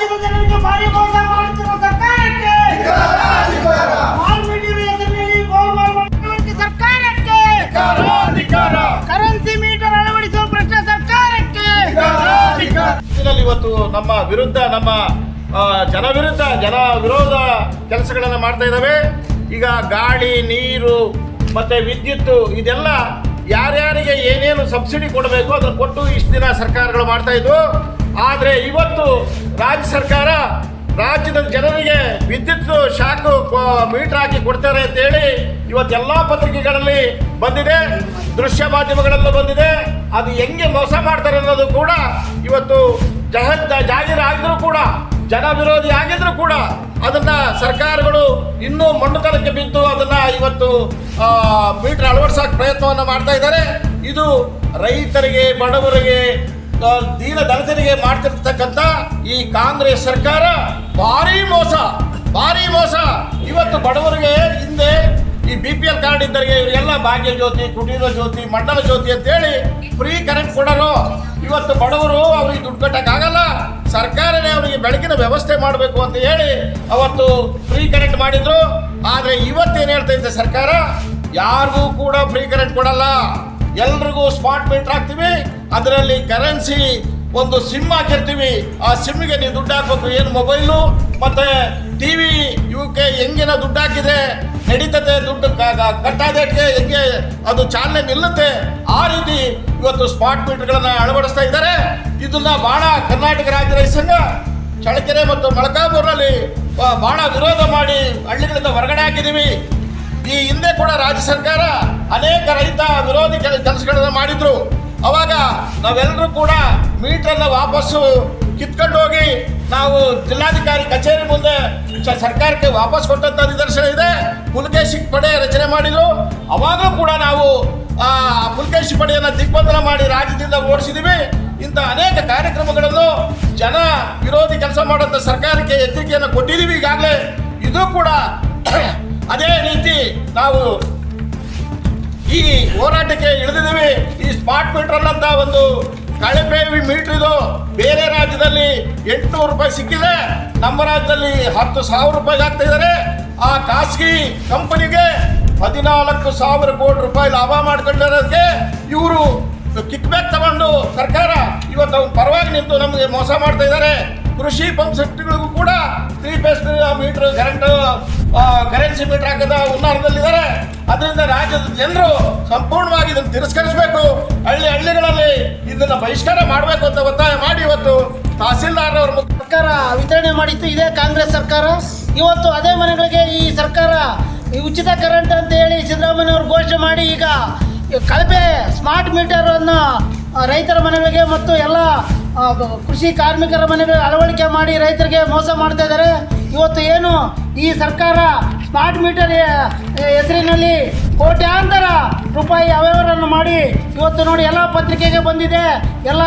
ರಾಜ್ಯದ ಜನರಿಗೆ ಭಾರಿ ಮೋಸ ಮಾಡುತ್ತಿರುವ ಸರ್ಕಾರಕ್ಕೆ. ಮಾಲ್ ಮೀಟರ್ ಹೆಸರಿನಲ್ಲಿ ಗೋಲ್ಮಾಲ್ ಮಾಡುತ್ತಿರುವ ಸರ್ಕಾರಕ್ಕೆ. ಕರೆನ್ಸಿ ಮೀಟರ್ ಅಳವಡಿಸುವ ಭ್ರಷ್ಟ ಸರ್ಕಾರಕ್ಕೆ. ರಾಜ್ಯದಲ್ಲಿ ಇವತ್ತು ನಮ್ಮ ವಿರುದ್ಧ ನಮ್ಮ ಜನ ವಿರುದ್ಧ ಜನ ವಿರೋಧ ಕೆಲಸಗಳನ್ನು ಮಾಡ್ತಾ ಇದ್ದಾವೆ. ಈಗ ಗಾಳಿ ನೀರು ಮತ್ತೆ ವಿದ್ಯುತ್ ಇದೆಲ್ಲ ಯಾರ್ಯಾರಿಗೆ ಏನೇನು ಸಬ್ಸಿಡಿ ಕೊಡಬೇಕು ಅದನ್ನು ಕೊಟ್ಟು ಇಷ್ಟು ದಿನ ಸರ್ಕಾರಗಳು ಮಾಡ್ತಾ ಇದ್ವು. ಆದರೆ ಇವತ್ತು ರಾಜ್ಯ ಸರ್ಕಾರ ರಾಜ್ಯದ ಜನರಿಗೆ ವಿದ್ಯುತ್ ಶಾಕ್ ಮೀಟರ್ ಹಾಕಿ ಕೊಡ್ತಾರೆ ಅಂತೇಳಿ ಇವತ್ತೆಲ್ಲ ಪತ್ರಿಕೆಗಳಲ್ಲಿ ಬಂದಿದೆ, ದೃಶ್ಯ ಮಾಧ್ಯಮಗಳಲ್ಲೂ ಬಂದಿದೆ. ಅದು ಹೆಂಗೆ ಮೋಸ ಮಾಡ್ತಾರೆ ಅನ್ನೋದು ಕೂಡ ಇವತ್ತು ಜಹದ್ ಆಗಿದ್ರೂ ಕೂಡ, ಜನ ವಿರೋಧಿ ಆಗಿದ್ರು ಕೂಡ ಅದನ್ನ ಸರ್ಕಾರಗಳು ಇನ್ನೂ ಮಣ್ಣುತನಕ್ಕೆ ಬಿದ್ದು ಅದನ್ನ ಇವತ್ತು ಮೀಟರ್ ಅಳವಡಿಸೋಕೆ ಪ್ರಯತ್ನವನ್ನು ಮಾಡ್ತಾ ಇದ್ದಾರೆ. ಇದು ರೈತರಿಗೆ, ಬಡವರಿಗೆ ದೀನ ದಲಿತರಿಗೆ ಮಾಡ್ತಿರ್ತಕ್ಕಂಥ ಈ ಕಾಂಗ್ರೆಸ್ ಸರ್ಕಾರ ಭಾರಿ ಮೋಸ ಭಾರಿ ಮೋಸ. ಇವತ್ತು ಬಡವರಿಗೆ ಹಿಂದೆ ಈ ಬಿ ಪಿ ಎಲ್ ಕಾರ್ಡ್ ಇದ್ದರಿಗೆ ಇವರಿಗೆಲ್ಲ ಭಾಗ್ಯ ಜ್ಯೋತಿ, ಕುಟೀರ ಜ್ಯೋತಿ, ಮಂಡಲ ಜ್ಯೋತಿ ಅಂತೇಳಿ ಫ್ರೀ ಕರೆಂಟ್ ಕೊಡೋರು. ಇವತ್ತು ಬಡವರು ಅವ್ರಿಗೆ ದುಡ್ಡು ಕಟ್ಟಕ್ಕಾಗಲ್ಲ. ಸರ್ಕಾರನೇ ಅವರಿಗೆ ಬೆಳಕಿನ ವ್ಯವಸ್ಥೆ ಮಾಡಬೇಕು ಅಂತ ಹೇಳಿ ಅವತ್ತು ಫ್ರೀ ಕರೆಂಟ್ ಮಾಡಿದ್ರು. ಆದರೆ ಇವತ್ತೇನು ಹೇಳ್ತಾ ಹೇಳ್ತೈತೆ ಸರ್ಕಾರ? ಯಾರಿಗೂ ಕೂಡ ಫ್ರೀ ಕರೆಂಟ್ ಕೊಡಲ್ಲ. ಎಲ್ರಿಗೂ ಸ್ಮಾರ್ಟ್ ಮೀಟರ್ ಹಾಕ್ತೀವಿ. ಅದರಲ್ಲಿ ಕರೆನ್ಸಿ ಒಂದು ಸಿಮ್ ಹಾಕಿರ್ತೀವಿ. ಆ ಸಿಮ್ಗೆ ನೀವು ದುಡ್ಡು ಹಾಕ್ಬೇಕು. ಏನು ಮೊಬೈಲು ಮತ್ತೆ ಟಿವಿ ಇವಕ್ಕೆ ಹೆಂಗಿನ ದುಡ್ಡು ಹಾಕಿದೆ. ನಡೀತದೆ ದುಡ್ಡು ಕಟ್ಟಾದಕ್ಕೆ ಹೆಂಗೆ ಅದು ಚಾಲನೆ ನಿಲ್ಲುತ್ತೆ. ಆ ರೀತಿ ಇವತ್ತು ಸ್ಮಾರ್ಟ್ ಮೀಟರ್ಗಳನ್ನ ಅಳವಡಿಸ್ತಾ ಇದ್ದಾರೆ. ಇದನ್ನ ಭಾಳ ಕರ್ನಾಟಕ ರಾಜ್ಯ ರೈತ ಸಂಘ ಚಳಕೆರೆ ಮತ್ತು ಮಳಕಾಪುರಲ್ಲಿ ಭಾಳ ವಿರೋಧ ಮಾಡಿ ಹಳ್ಳಿಗಳಿಂದ ಹೊರಗಡೆ ಹಾಕಿದ್ದೀವಿ. ಈ ಹಿಂದೆ ಕೂಡ ರಾಜ್ಯ ಸರ್ಕಾರ ಅನೇಕ ರೈತ ವಿರೋಧಿ ಕೆಲಸಗಳನ್ನು ಮಾಡಿದ್ರು. ನಾವೆಲ್ಲರೂ ಕೂಡ ಮೀಟ್ರನ್ನು ವಾಪಸ್ಸು ಕಿತ್ಕೊಂಡು ಹೋಗಿ ನಾವು ಜಿಲ್ಲಾಧಿಕಾರಿ ಕಚೇರಿ ಮುಂದೆ ಸರ್ಕಾರಕ್ಕೆ ವಾಪಸ್ ಕೊಟ್ಟಂತ ನಿದರ್ಶನ ಇದೆ. ಪುಲಕೇಶಿ ಪಡೆ ರಚನೆ ಮಾಡಿದ್ರು. ಅವಾಗಲೂ ಕೂಡ ನಾವು ಪುಲಕೇಶಿ ಪಡೆಯನ್ನು ದಿಗ್ಬಂಧನ ಮಾಡಿ ರಾಜ್ಯದಿಂದ ಓಡಿಸಿದೀವಿ. ಇಂಥ ಅನೇಕ ಕಾರ್ಯಕ್ರಮಗಳನ್ನು ಜನ ವಿರೋಧಿ ಕೆಲಸ ಮಾಡುವಂಥ ಸರ್ಕಾರಕ್ಕೆ ಎಚ್ಚರಿಕೆಯನ್ನು ಕೊಟ್ಟಿದ್ದೀವಿ ಈಗಾಗಲೇ. ಇದು ಕೂಡ ಅದೇ ರೀತಿ ನಾವು ಈ ಹೋರಾಟಕ್ಕೆ ಇಳಿದಿದ್ದೀವಿ. ಈ ಸ್ಮಾರ್ಟ್ ಮೀಟರ್ ಅಂತ ಒಂದು ಕಳಪೆ ಮೀಟರ್ ಇದು. ಬೇರೆ ರಾಜ್ಯದಲ್ಲಿ ಎಂಟುನೂರು ರೂಪಾಯಿ ಸಿಕ್ಕಿದೆ. ನಮ್ಮ ರಾಜ್ಯದಲ್ಲಿ ಹತ್ತು ಸಾವಿರ ರೂಪಾಯಿಗೆ ಆಗ್ತಾ ಇದ್ದಾರೆ. ಆ ಖಾಸಗಿ ಕಂಪನಿಗೆ ಹದಿನಾಲ್ಕು ಸಾವಿರ ಕೋಟಿ ರೂಪಾಯಿ ಲಾಭ ಮಾಡ್ಕೊಂಡಿರೋದಕ್ಕೆ ಇವರು ಕಿಕ್ ಬ್ಯಾಕ್ ತಗೊಂಡು ಸರ್ಕಾರ ಇವತ್ತು ಅವ್ರ ಪರವಾಗಿ ನಿಂತು ನಮಗೆ ಮೋಸ ಮಾಡ್ತಾ ಇದ್ದಾರೆ. ಕೃಷಿ ಪಂಪ್ ಸೆಟ್ಗಳಿಗೂ ಕೂಡ three phase meter current currency meter ಹಾಕದ ಉನ್ನಾರದಲ್ಲಿದ್ದಾರೆ ಅದರಿಂದ ರಾಜ್ಯದ ಜನರು ಸಂಪೂರ್ಣವಾಗಿ ಇದನ್ನು ತಿರಸ್ಕರಿಸಬೇಕು. ಹಳ್ಳಿ ಹಳ್ಳಿಗಳಲ್ಲಿ ಇದನ್ನ ಬಹಿಷ್ಕಾರ ಮಾಡಬೇಕು ಅಂತ ಒತ್ತಾಯ ಮಾಡಿ ಇವತ್ತು ತಹಸೀಲ್ದಾರ್ ಸರ್ಕಾರ ವಿತರಣೆ ಮಾಡಿತ್ತು ಇದೇ ಕಾಂಗ್ರೆಸ್ ಸರ್ಕಾರ. ಇವತ್ತು ಅದೇ ಮನೆಗಳಿಗೆ ಈ ಸರ್ಕಾರ ಈ ಉಚಿತ ಕರೆಂಟ್ ಅಂತ ಹೇಳಿ ಸಿದ್ದರಾಮಯ್ಯ ಅವರು ಘೋಷಣೆ ಮಾಡಿ ಈಗ ಕಳಪೆ ಸ್ಮಾರ್ಟ್ ಮೀಟರ್ ಅನ್ನು ರೈತರ ಮನೆಗಳಿಗೆ ಮತ್ತು ಎಲ್ಲ ಕೃಷಿ ಕಾರ್ಮಿಕರ ಮನೆಗಳಿಗೆ ಅಳವಡಿಕೆ ಮಾಡಿ ರೈತರಿಗೆ ಮೋಸ ಮಾಡ್ತಾ ಇದ್ದಾರೆ. ಇವತ್ತು ಏನು ಈ ಸರ್ಕಾರ ಸ್ಮಾರ್ಟ್ ಮೀಟರ್ ಹೆಸರಿನಲ್ಲಿ ಕೋಟ್ಯಾಂತರ ರೂಪಾಯಿ ಅವ್ಯವಹಾರವನ್ನು ಮಾಡಿ ಇವತ್ತು ನೋಡಿ ಎಲ್ಲ ಪತ್ರಿಕೆಗೆ ಬಂದಿದೆ. ಎಲ್ಲ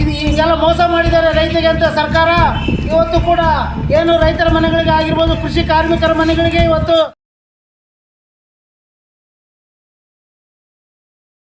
ಇದು ಹಿಂಗೆಲ್ಲ ಮೋಸ ಮಾಡಿದ್ದಾರೆ ರೈತರಿಗೆ ಅಂತ ಸರ್ಕಾರ. ಇವತ್ತು ಕೂಡ ಏನು ರೈತರ ಮನೆಗಳಿಗೆ ಆಗಿರ್ಬೋದು ಕೃಷಿ ಕಾರ್ಮಿಕರ ಮನೆಗಳಿಗೆ ಇವತ್ತು